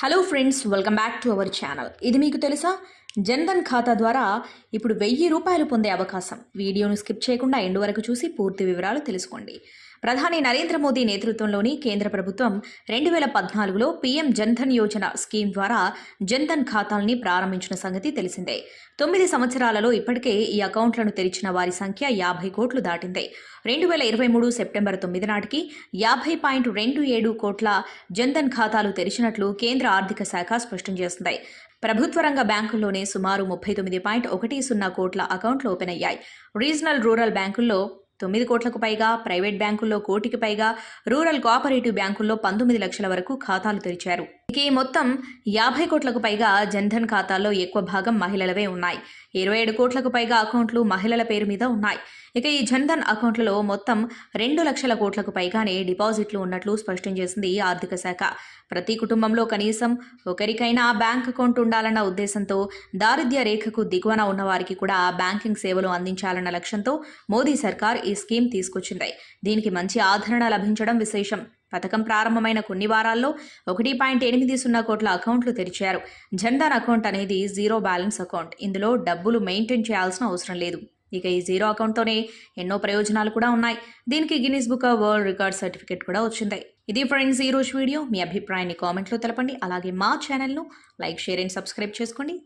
Hello friends welcome back to our channel ఇది మీకు తెలుసా? జన్ధన్ ఖాతా ద్వారా ఇప్పుడు వెయ్యి రూపాయలు పొందే అవకాశం. వీడియోను స్కిప్ చేయకుండా ఎండు వరకు చూసి పూర్తి వివరాలు తెలుసుకోండి. ప్రధాని నరేంద్ర మోదీ నేతృత్వంలోని కేంద్ర ప్రభుత్వం రెండు వేల పద్నాలుగులో పీఎం జన్ధన్ యోజన స్కీమ్ ద్వారా జన్ధన్ ఖాతాల్ని ప్రారంభించిన సంగతి తెలిసిందే. తొమ్మిది సంవత్సరాలలో ఇప్పటికే ఈ అకౌంట్లను తెరిచిన వారి సంఖ్య యాభై కోట్లు దాటింది. రెండు వేల ఇరవై మూడు సెప్టెంబర్ తొమ్మిది నాటికి యాభై పాయింట్ రెండు ఏడు కోట్ల జన్ధన్ ఖాతాలు తెరిచినట్లు కేంద్ర ఆర్థిక శాఖ స్పష్టం చేసింది. ప్రభుత్వ రంగ బ్యాంకుల్లోనే సుమారు ముప్పై తొమ్మిది పాయింట్ ఒకటి సున్నా కోట్ల అకౌంట్లు ఓపెన్ అయ్యాయి. రీజనల్ రూరల్ బ్యాంకుల్లో తొమ్మిది కోట్లకు పైగా ప్రైవేట్ బ్యాంకుల్లో కోటికి పైగా రూరల్ కోఆపరేటివ్ బ్యాంకుల్లో పంతొమ్మిది లక్షల వరకు ఖాతాలు తెరిచారు. ఇక ఈ మొత్తం యాభై కోట్లకు పైగా జన్ధన్ ఖాతాల్లో ఎక్కువ భాగం మహిళలవే ఉన్నాయి. ఇరవై ఏడు కోట్లకు పైగా అకౌంట్లు మహిళల పేరు మీద ఉన్నాయి. ఇక ఈ జన్ధన్ అకౌంట్లలో మొత్తం రెండు లక్షల కోట్లకు పైగానే డిపాజిట్లు ఉన్నట్లు స్పష్టం చేసింది ఆర్థిక శాఖ. ప్రతి కుటుంబంలో కనీసం ఒకరికైనా బ్యాంక్ అకౌంట్ ఉండాలన్న ఉద్దేశంతో దారిద్ర్య రేఖకు దిగువన ఉన్న వారికి కూడా బ్యాంకింగ్ సేవలు అందించాలన్న లక్ష్యంతో మోదీ సర్కార్ ఈ స్కీమ్ తీసుకొచ్చింది. దీనికి మంచి ఆదరణ లభించడం విశేషం. పథకం ప్రారంభమైన కొన్ని వారాల్లో ఒకటి పాయింట్ ఎనిమిది సున్నా కోట్ల అకౌంట్లు తెరిచారు. జన్ధన్ అకౌంట్ అనేది జీరో బ్యాలెన్స్ అకౌంట్. ఇందులో డబ్బులు మెయింటైన్ చేయాల్సిన అవసరం లేదు. ఇక ఈ జీరో అకౌంట్తోనే ఎన్నో ప్రయోజనాలు కూడా ఉన్నాయి. దీనికి Guinness book of world record certificate కూడా వచ్చింది. ఇది ఫ్రెండ్స్ ఈ రోజు వీడియో. మీ అభిప్రాయాన్ని కామెంట్లో తెలపండి. అలాగే మా ఛానల్ను లైక్ షేర్ అండ్ సబ్స్క్రైబ్ చేసుకోండి.